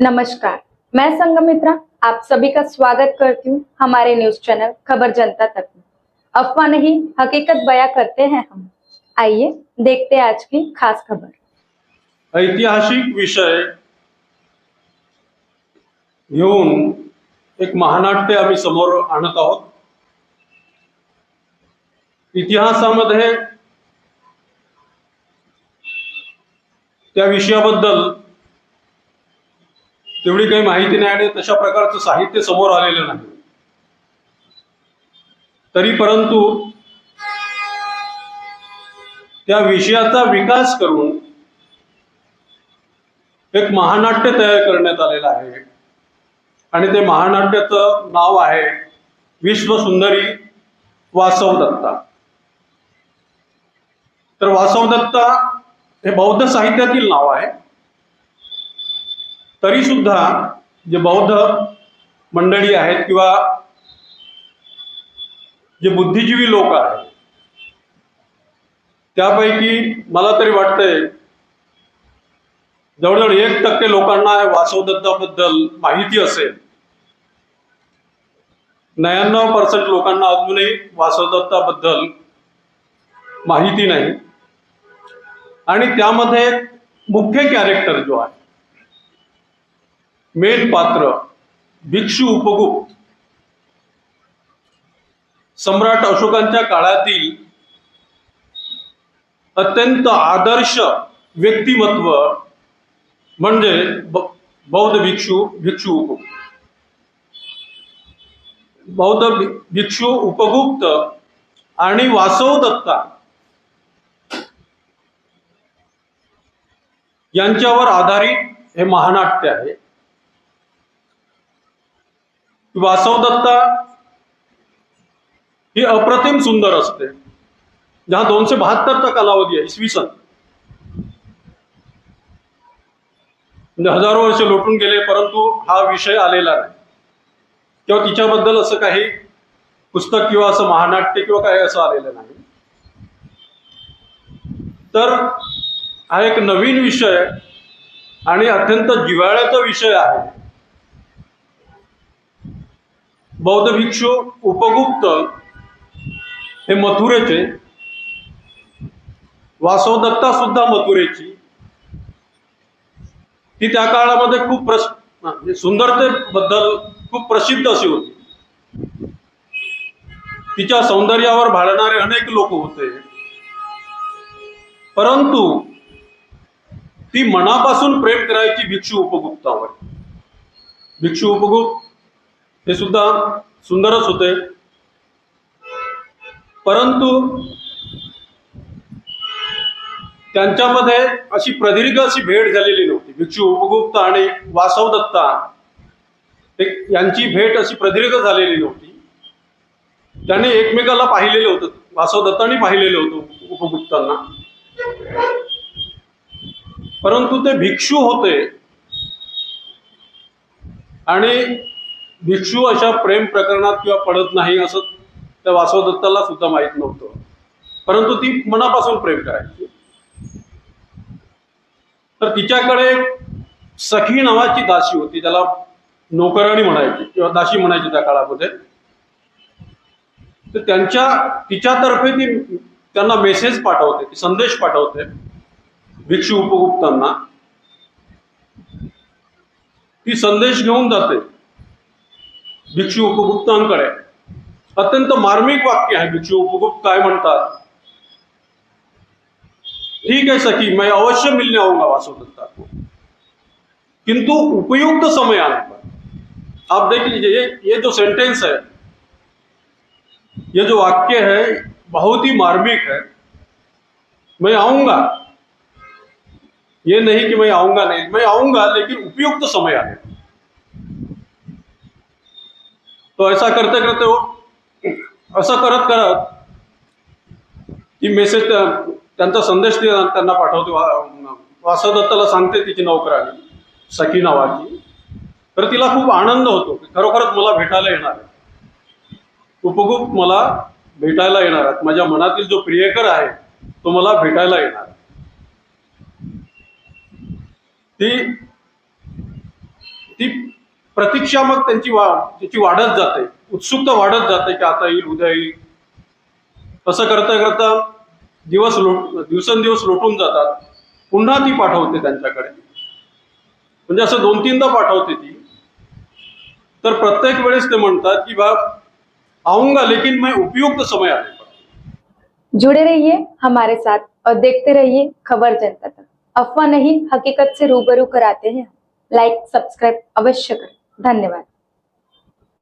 नमस्कार, मैं संगमित्रा, आप सभी का स्वागत करती हूँ हमारे न्यूज़ चैनल खबर जनता तक में। अफवाह नहीं, हकीकत बयां करते हैं हम। आइए, देखते हैं आज की खास खबर। ऐतिहासिक विषय। एक महानाट्य आम्ही समोर आहोत। इतिहासामध्ये त्या विषयाबद्दल तेवढी काही माहिती नाही आणि तशा प्रकारचं साहित्य समोर आलेलं नाही. तरी परंतु त्या विषयाचा विकास करून एक महानाट्य तयार करण्यात आलेलं आहे. आणि ते महानाट्याचं नाव आहे विश्वसुंदरी वासव दत्ता. तर वासव दत्ता हे बौद्ध साहित्यातील नाव आहे. तरी सुद्धा जे बौद्ध मंडळी आहेत किंवा जे बुद्धिजीवी लोक आहेत त्यापैकी मला तरी वाटतंय जवळजवळ एक टक्के लोकांना वासवदत्ताबद्दल माहिती असेल. नव्याण्णव पर्सेंट लोकांना अजूनही वासवदत्ताबद्दल माहिती नाही. आणि त्यामध्ये मुख्य कॅरेक्टर जो आहे मेन पात्र भिक्षू उपगुप्त. सम्राट अशोकांच्या काळातील अत्यंत आदर्श व्यक्तिमत्व म्हणजे बौद्ध भिक्षू भिक्षू उपगुप्त. बौद्ध भिक्षू उपगुप्त आणि वासव दत्ता यांच्यावर आधारित हे महानाट्य आहे. वासवदत्ता ही अप्रतिम सुंदर असते. जहा दोनशे बहात्तरचा कालावधी आहे इसवी सन. म्हणजे हजारो वर्ष लोटून गेले परंतु हा विषय आलेला नाही. किंवा तिच्याबद्दल असं काही पुस्तक किंवा असं महानाट्य किंवा काही असं आलेलं नाही. तर हा एक नवीन विषय आणि अत्यंत जिव्हाळ्याचा विषय आहे. बौद्ध भिक्षू उपगुप्त हे मथुरेचे वासवदत्ता सुद्धा मथुरेची. ती त्या काळामध्ये खूप प्रस म्हणजे सुंदरतेबद्दल खूप प्रसिद्ध अशी होती. तिच्या सौंदर्यावर भाळणारे अनेक लोक होते. परंतु ती मनापासून प्रेम करायची भिक्षू उपगुप्तावर. भिक्षू उपगुप्त हे सुद्धा सुंदरच होते. परंतु त्यांच्यामध्ये अशी प्रदीर्घ अशी भेट झालेली नव्हती. भिक्षू उपगुप्त आणि वासव दत्ता यांची भेट अशी प्रदीर्घ झालेली नव्हती. त्यांनी एकमेकाला पाहिलेलं होतं. वासवदत्तांनी पाहिलेलं होतं उपगुप्तांना. परंतु ते भिक्षू होते. आणि भिक्षू अशा प्रेम प्रकरणात किंवा पडत नाही असं त्या वासवदत्ताला सुद्धा माहीत नव्हतं. परंतु ती मनापासून प्रेम करायची. तर तिच्याकडे सखी नावाची दासी होती त्याला नोकराणी म्हणायची किंवा दाशी म्हणायची त्या काळामध्ये. तर त्यांच्या तिच्यातर्फे ती त्यांना मेसेज पाठवते ती संदेश पाठवते भिक्षू उपगुप्तांना. ती संदेश घेऊन जाते. भिक्षू उपगुप्तांकडे अत्यंत मार्मिक वाक्य आहे भिक्षू उपगुप्त काय म्हणतात? ठीक है सखी, मैं अवश्य मिलने आऊँगा वासुदत्ता को किंतु उपयुक्त समय आने पर, आप देख लीजिए, ये ये जो सेंटेंस है, ये जो वाक्य है, बहुत ही मार्मिक है। मैं आऊँगा। ये नहीं कि मैं आऊँगा नहीं, मैं आऊँगा, लेकिन उपयुक्त समय आने पर। तो ऐसा करते करते वो असं करत करत ती मेसेज त्यांचा संदेश त्यांना पाठवते. वा- वासवदत्ताला सांगते तिची नोकराणी सखी नावाची. तर तिला खूप आनंद होतो की खरोखरच मला भेटायला येणार आहे. मला भेटायला येणार आहेत. माझ्या मनातील जो प्रियकर आहे तो मला भेटायला येणार ती ती प्रतीक्षा मग त्यांची वा त्याची वाढत जाते. उत्सुकता वाढत जाते की आता येईल उद्या येईल. तसं करता करता दिवस लोट दिवसेंदिवस लोटून जातात. पुन्हा ती पाठवते त्यांच्याकडे. म्हणजे असं दोन तीनदा पाठवते ती. तर प्रत्येक वेळेस ते म्हणतात की बा आऊंगा लेकिन मैं उपयुक्त समय आने जुड़े रहिए हमारे साथ और देखते रहिए खबर जनता तक. अफवाह नहीं हकीकत से रूबरू कराते हैं लाइक सब्सक्राइब अवश्य करें. धन्यवाद.